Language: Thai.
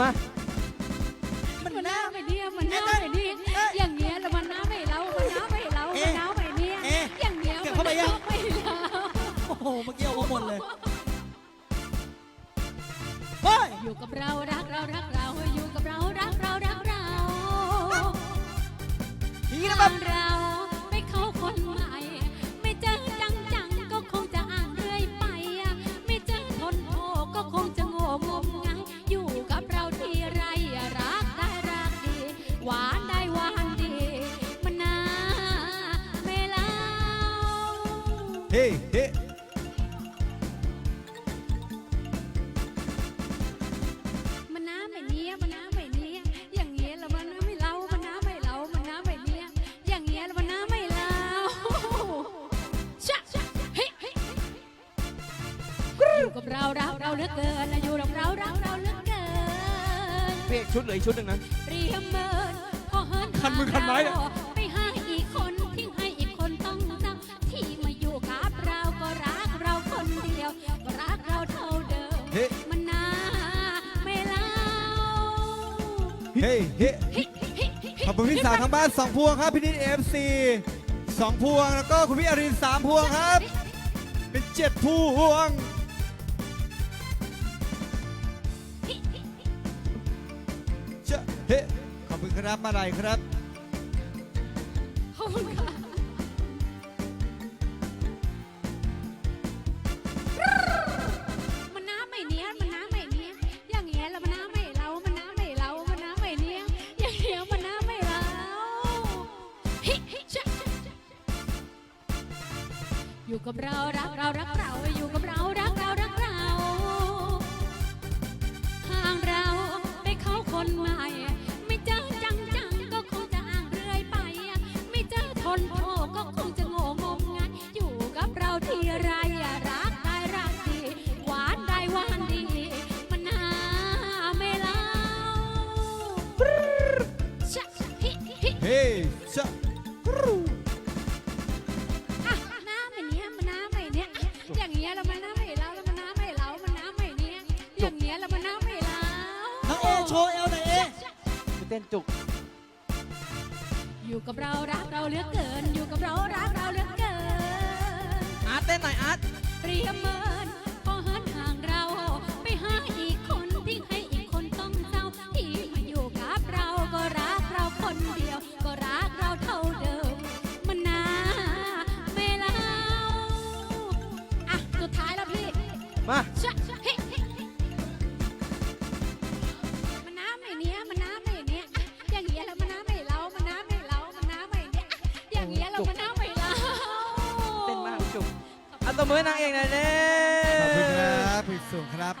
มา มันน้าไม่เนี่ยมันน้าไม่เนี่ยอย่างเงี้ยแล้วมันน้าไม่เล่ามันน้าไม่เล่ามันน้าไม่เนี่ยเอ๊ะอย่างเงี้ยเก็บมันเข้าไปยังน้าไม่เล่าโอ้โห เมื่อกี้เอาหมดเลยเฮ้ยอยู่กับเรารักเรารักเราอยู่กับเรารักเรารักเราทีนะแบบ เฮ้เฮ้มันน้าไม่เนี้ยมันน้าไม่เนี้ยอย่างเงี้ยแล้วมันน้าไม่เล่ามันน้าไม่เล่ามันน้าไม่เนี้ยอย่างเงี้ยแล้วมันน้าไม่เล่าชะเฮ้เฮ้อยู่กับเรารักเราเหลือเกินอยู่กับเรารักเราเหลือเกินเพียกชุดเหลืออีกชุดหนึ่งนะเปรียบเหมินพอเฮินคันมือคันไม้เนี่ย เดิมเฮ้มันน่าไม่เล่าเฮ้เฮ้ขอบคุณพี่สาวทางบ้านสองพวงครับพี่นิดเอฟซีสองพวงแล้วก็คุณพี่อรินสามพวงครับ เป็นเจ็ดพวงเจ้าเฮ้ขอบคุณครับมาลัยครับขอบคุณค่ะ อยู่กับเรารักเรารักเราอยู่กับเรารักเรารักเราห่างเราไปเข้าคนใหม่ ไม่เจอจังจังๆก็คงจะอ่างเรื่อยไป ไม่เจอทนโทก็คงจะโง่งมงายอยู่กับเราทีไรรักได้รักดีหวานได้หวานดีมันน่าไม่เล่าชะฮิฮิเฮ้เจ้ อย่างเงี้ยแล้วมันน้ำไม่เล่าน้องเอโชว์เอลหน่อยเอไปเต้นจุก อยู่กับเรารักเราเหลือเกิน อยู่กับเรารักเราเหลือเกิน อาร์ตเต้นหน่อยอาร์ตเปรียบเหมือนพอหันห่างเรา ไปหาอีกคนที่ให้อีกคนต้องเศร้าที่มาอยู่กับเราก็รักเราคนเดียว ก็รักเราเท่าเดิม มันนาไม่เล่าอะสุดท้ายแล้วพี่มา ชะเฮ้ ต้นมากจุกเอาตัวมือนางเอกหน่อยเด้ขอบคุณครับพี่สุครับ